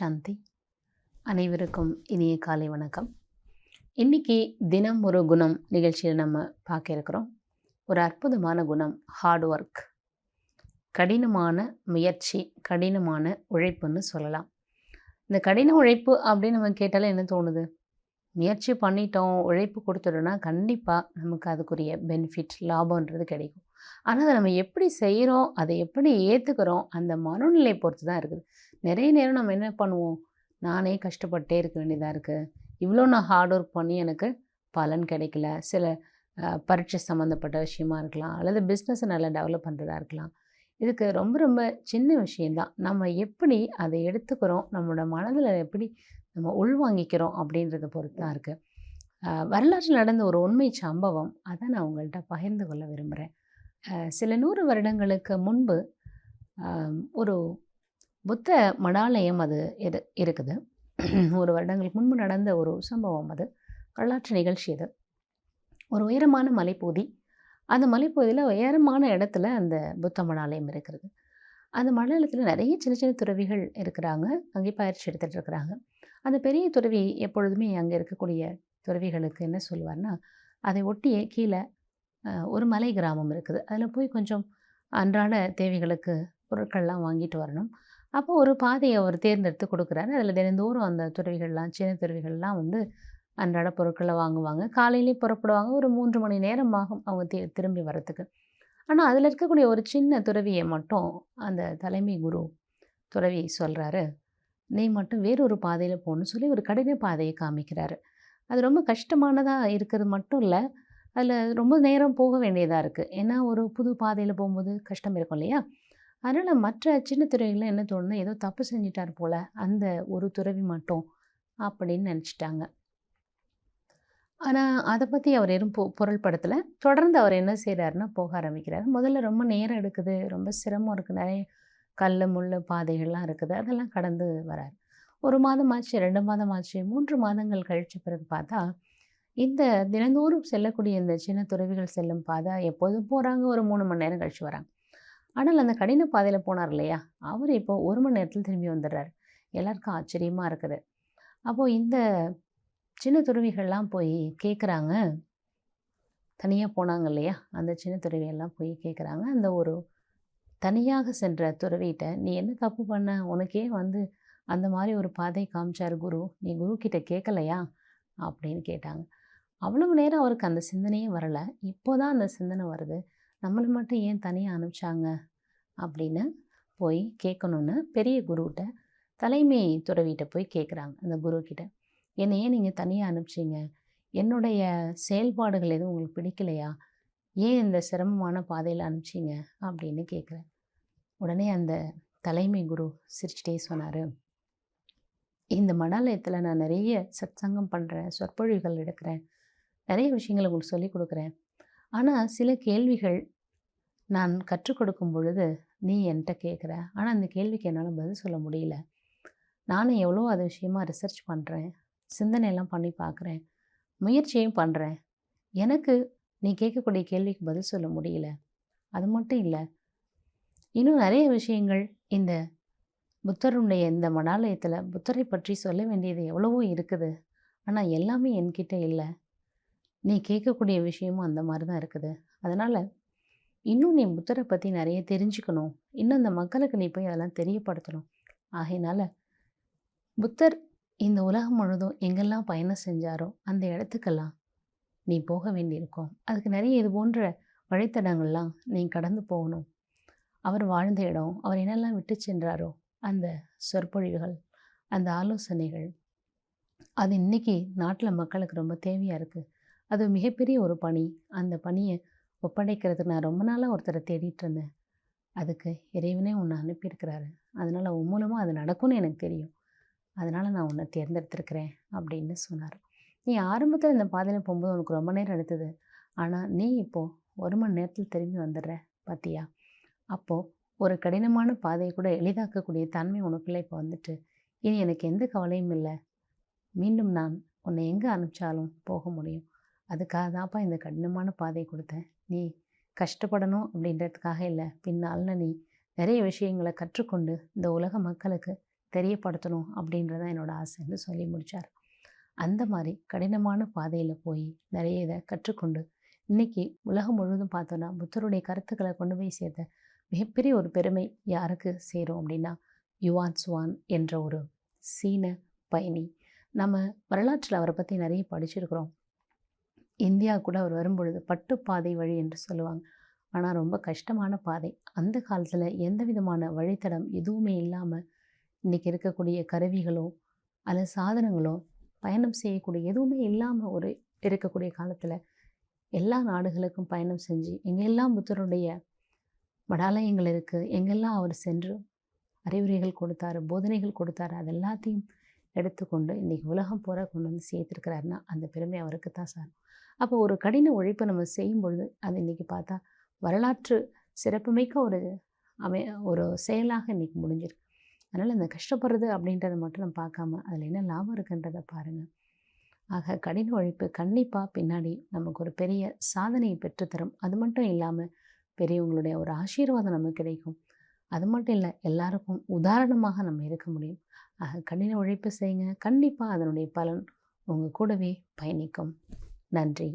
சாந்தி. அனைவருக்கும் இனிய காலை வணக்கம். இன்னைக்கு தினம் ஒரு குணம் நிகழ்ச்சியில் நம்ம பார்க்க இருக்கிறோம். ஒரு அற்புதமான குணம் ஹார்ட் ஒர்க் கடினமான முயற்சி கடினமான உழைப்புன்னு சொல்லலாம். இந்த கடின உழைப்பு அப்படின்னு நம்ம கேட்டாலே என்ன தோணுது? முயற்சி பண்ணிட்டோம் உழைப்பு கொடுத்துட்டோம்னா கண்டிப்பாக நமக்கு அதுக்குரிய பெனிஃபிட் லாபம்ன்றது கிடைக்கும். ஆனால் அதை நம்ம எப்படி செய்கிறோம் அதை எப்படி ஏற்றுக்கிறோம் அந்த மனநிலை பொறுத்து தான் இருக்குது. நிறைய நேரம் நம்ம என்ன பண்ணுவோம்? நானே கஷ்டப்பட்டே இருக்க வேண்டியதாக இருக்குது இவ்வளோ நான் ஹார்ட் ஒர்க் பண்ணி எனக்கு பலன் கிடைக்கல. சில பரீட்சை சம்மந்தப்பட்ட விஷயமா இருக்கலாம். அல்லது பிஸ்னஸை நல்லா டெவலப் பண்ணுறதா இருக்கலாம். இதுக்கு ரொம்ப ரொம்ப சின்ன விஷயந்தான் நம்ம எப்படி அதை எடுத்துக்கிறோம்? நம்மளோட மனதில் எப்படி நம்ம உள்வாங்கிக்கிறோம்? அப்படின்றத பொறுத்து தான் இருக்குது வரலாற்றில் நடந்த ஒரு உண்மை சம்பவம் அதை நான் உங்கள்கிட்ட பகிர்ந்து கொள்ள விரும்புகிறேன் சில நூறு வருடங்களுக்கு முன்பு ஒரு புத்த மடாலயம் அது இது இருக்குது. ஒரு வருடங்களுக்கு முன்பு நடந்த ஒரு சம்பவம் அது. வரலாற்று நிகழ்ச்சி அது ஒரு உயரமான மலைப்பகுதி. அந்த மலைப்பகுதியில் உயரமான இடத்துல அந்த புத்த மடாலயம் இருக்கிறது. அந்த மடாலயத்தில் நிறைய சின்ன சின்ன துறவிகள் இருக்கிறாங்க. அங்கே பயிற்சி எடுத்துகிட்டு இருக்கிறாங்க. அந்த பெரிய துறவி எப்பொழுதுமே அங்கே இருக்கக்கூடிய துறவிகளுக்கு என்ன சொல்லுவார்னா அதை ஒட்டியே கீழே ஒரு மலை கிராமம் இருக்குது. அதில் போய் கொஞ்சம் அன்றாட தேவைகளுக்கு பொருட்கள்லாம் வாங்கிட்டு வரணும். அப்போ ஒரு பாதையை அவர் தேர்ந்தெடுத்து கொடுக்குறாரு. அதில் தினந்தோறும் அந்த துறவிகள்லாம் சின்ன துறவிகள்லாம் வந்து அன்றாட பொருட்களை வாங்குவாங்க. காலையிலே புறப்படுவாங்க. ஒரு மூன்று மணி நேரம் ஆகும் அவங்க தி திரும்பி வரத்துக்கு ஆனால் அதில் இருக்கக்கூடிய ஒரு சின்ன துறவியை மட்டும் அந்த தலைமை குரு துறவி சொல்கிறாரு நீ மட்டும் வேறொரு பாதையில் போகணும்னு சொல்லி ஒரு கடின பாதையை காமிக்கிறாரு. அது ரொம்ப கஷ்டமானதாக இருக்கிறது மட்டும் இல்லை அதில் ரொம்ப நேரம் போக வேண்டியதாக இருக்குது ஏன்னா ஒரு புது பாதையில் போகும்போது கஷ்டம் இருக்கும் இல்லையா? அதனால் மற்ற சின்ன துறைகளில் என்ன தோணுன்னா ஏதோ தப்பு செஞ்சிட்டார் போல் அந்த ஒரு துறவி மட்டும் அப்படின்னு நினச்சிட்டாங்க. ஆனால் அதை பற்றி அவர் எதுவும் பொ பொருள்படுத்தலை. தொடர்ந்து அவர் என்ன செய்கிறாருன்னா போக ஆரம்பிக்கிறார். முதல்ல ரொம்ப நேரம் எடுக்குது. ரொம்ப சிரமம் இருக்குது நிறைய கல் முள் பாதைகள்லாம் இருக்குது. அதெல்லாம் கடந்து வரார். ஒரு மாதம் ஆச்சு ரெண்டு மாதம் ஆச்சு மூன்று மாதங்கள் கழிச்ச பிறகு பார்த்தா இந்த தினந்தோறும் செல்லக்கூடிய இந்த சின்ன துறவிகள் செல்லும் பாதை எப்போதும் போகிறாங்க ஒரு மூணு மணி நேரம் கழிச்சு வராங்க. ஆனால் அந்த கடின பாதையில் போனார் இல்லையா? அவர் இப்போ ஒரு மணி நேரத்தில் திரும்பி வந்துடுறாரு. எல்லாருக்கும் ஆச்சரியமாக இருக்குது. அப்போது இந்த சின்ன துறவிகள்லாம் போய் கேட்குறாங்க தனியாக போனாங்க இல்லையா? அந்த சின்ன துறவியெல்லாம் போய் கேட்குறாங்க அந்த ஒரு தனியாக சென்ற துறவிகிட்ட நீ என்ன தப்பு பண்ண? உனக்கே வந்து அந்த மாதிரி ஒரு பாதை காமிச்சார் குரு. நீ குரு கிட்ட கேட்கலையா அப்படின்னு கேட்டாங்க. அவ்வளவு நேரம் அவருக்கு அந்த சிந்தனையே வரலை. இப்போ தான் அந்த சிந்தனை வருது. நம்மளை மட்டும் ஏன் தனியாக அனுப்பிச்சாங்க? அப்படின்னு போய் கேட்கணுன்னு பெரிய குருகிட்ட தலைமை துறவிகிட்ட போய் கேட்குறாங்க அந்த குரு கிட்ட என்னை ஏன் நீங்கள் தனியாக அனுப்பிச்சிங்க. என்னுடைய செயல்பாடுகள் எதுவும் உங்களுக்கு பிடிக்கலையா? ஏன் இந்த சிரமமான பாதையில் அனுப்பிச்சிங்க? அப்படின்னு கேட்குறேன் உடனே அந்த தலைமை குரு சிரிச்சிட்டே சொன்னார். இந்த மடாலயத்தில் நான் நிறைய சத்சங்கம் பண்ணுறேன் சொற்பொழிவுகள் எடுக்கிறேன் நிறைய விஷயங்களை உங்களுக்கு சொல்லிக் கொடுக்குறேன். ஆனால் சில கேள்விகள் நான் கற்றுக் கொடுக்கும் பொழுது நீ என்கிட்ட கேட்குற ஆனால் அந்த கேள்விக்கு என்னால் பதில் சொல்ல முடியல. நானும் எவ்வளோ அது விஷயமா ரிசர்ச் பண்ணுறேன் சிந்தனையெல்லாம் பண்ணி பார்க்குறேன் முயற்சியும் பண்ணுறேன் எனக்கு நீ கேட்கக்கூடிய கேள்விக்கு பதில் சொல்ல முடியல. அது மட்டும் இல்லை இன்னும் நிறைய விஷயங்கள் இந்த புத்தருடைய இந்த மடாலயத்தில் புத்தரை பற்றி சொல்ல வேண்டியது எவ்வளவோ இருக்குது. ஆனால் எல்லாமே என்கிட்ட இல்லை. நீ கேட்கக்கூடிய விஷயமும் அந்த மாதிரி தான் இருக்குது. அதனால் இன்னும் நீ புத்தரை பற்றி நிறைய தெரிஞ்சுக்கணும். இன்னும் இந்த மக்களுக்கு நீ போய் அதெல்லாம் தெரியப்படுத்தணும். ஆகையினால புத்தர் இந்த உலகம் முழுதும் எங்கெல்லாம் பயணம் செஞ்சாரோ அந்த இடத்துக்கெல்லாம் நீ போக வேண்டியிருக்கும். அதுக்கு நிறைய இது போன்ற வழித்தடங்கள்லாம் நீ கடந்து போகணும். அவர் வாழ்ந்த இடம் அவர் என்னெல்லாம் விட்டு சென்றாரோ அந்த சொற்பொழிவுகள் அந்த ஆலோசனைகள் அது இன்னைக்கு நாட்டில் மக்களுக்கு ரொம்ப தேவையாக இருக்குது அது மிகப்பெரிய ஒரு பணி. அந்த பணியை ஒப்படைக்கிறதுக்கு நான் ரொம்ப நாளாக ஒருத்தரை தேடிட்டு இருந்தேன். அதுக்கு இறைவனே உன்னை அனுப்பியிருக்கிறாரு. அதனால் உன் மூலமாக அது நடக்கும்னு எனக்கு தெரியும். அதனால் நான் உன்னை தேர்ந்தெடுத்திருக்கிறேன் அப்படின்னு சொன்னார். நீ ஆரம்பத்தில் இந்த பாதையில் போகும்போது உனக்கு ரொம்ப நேரம் எடுத்தது. ஆனால் நீ இப்போது ஒரு மணி நேரத்தில் திரும்பி வந்துடுற பார்த்தியா அப்போது ஒரு கடினமான பாதையை கூட எளிதாக்கக்கூடிய தன்மை உனக்குள்ளே இப்போ வந்துட்டு இனி எனக்கு எந்த கவலையும் இல்லை. மீண்டும் நான் உன்னை எங்கே அனுப்பிச்சாலும் போக முடியும். அதுக்காக தான்ப்பா இந்த கடினமான பாதை கொடுத்தேன். நீ கஷ்டப்படணும் அப்படின்றதுக்காக இல்லை. பின்னால் நீ நிறைய விஷயங்களை கற்றுக்கொண்டு இந்த உலக மக்களுக்கு தெரியப்படுத்தணும் அப்படின்றத என்னோடய என்னோட ஆசைன்னு சொல்லி முடித்தார் அந்த மாதிரி கடினமான பாதையில் போய் நிறைய இதை கற்றுக்கொண்டு இன்னைக்கு உலகம் முழுவதும் பார்த்தோன்னா புத்தருடைய கருத்துக்களை கொண்டு போய் சேர்த்த மிகப்பெரிய ஒரு பெருமை யாருக்கு சேரும் அப்படின்னா யுவான் சுவான் என்ற ஒரு சீன பயணி. நம்ம வரலாற்றில் அவரை பற்றி நிறைய படிச்சிருக்கிறோம். இந்தியா கூட அவர் வரும்பொழுது பட்டுப்பாதை வழி என்று சொல்லுவாங்க. ஆனால் ரொம்ப கஷ்டமான பாதை. அந்த காலத்தில் எந்த விதமான வழித்தடம் எதுவுமே இல்லாமல் இன்றைக்கி இருக்கக்கூடிய கருவிகளோ அல்லது சாதனங்களோ பயணம் செய்யக்கூடிய எதுவுமே இல்லாமல் ஒரு இருக்கக்கூடிய காலத்தில் எல்லா நாடுகளுக்கும் பயணம் செஞ்சு எங்கெல்லாம் புத்தருடைய மடாலயங்கள் இருக்குது எங்கெல்லாம் அவர் சென்று அறிவுரைகள் கொடுத்தாரு போதனைகள் கொடுத்தாரு அது எல்லாத்தையும் எடுத்துக்கொண்டு இன்றைக்கி உலகம் பூரா கொண்டு வந்து சேர்த்துருக்கிறாருன்னா அந்த பெருமை அவருக்கு தான் சார் அப்போ ஒரு கடின உழைப்பை நம்ம செய்யும் பொழுது அது இன்றைக்கி பார்த்தா வரலாற்று சிறப்புமிக்க ஒரு அமை ஒரு செயலாக இன்றைக்கி முடிஞ்சிருக்கு. அதனால் இந்த கஷ்டப்படுறது அப்படின்றத மட்டும் நம்ம பார்க்காம அதில் என்ன லாபம் இருக்குன்றதை பாருங்கள் ஆக கடின உழைப்பு கண்டிப்பாக பின்னாடி நமக்கு ஒரு பெரிய சாதனையை பெற்றுத்தரும். அது மட்டும் இல்லாமல் பெரியவங்களுடைய ஒரு ஆசீர்வாதம் நமக்கு கிடைக்கும். அது மட்டும் இல்லை எல்லாருக்கும் உதாரணமாக நம்ம இருக்க முடியும். ஆக கடின உழைப்பு செய்யுங்க. கண்டிப்பாக அதனுடைய பலன் உங்கள் கூடவே பயணிக்கும். நன்றி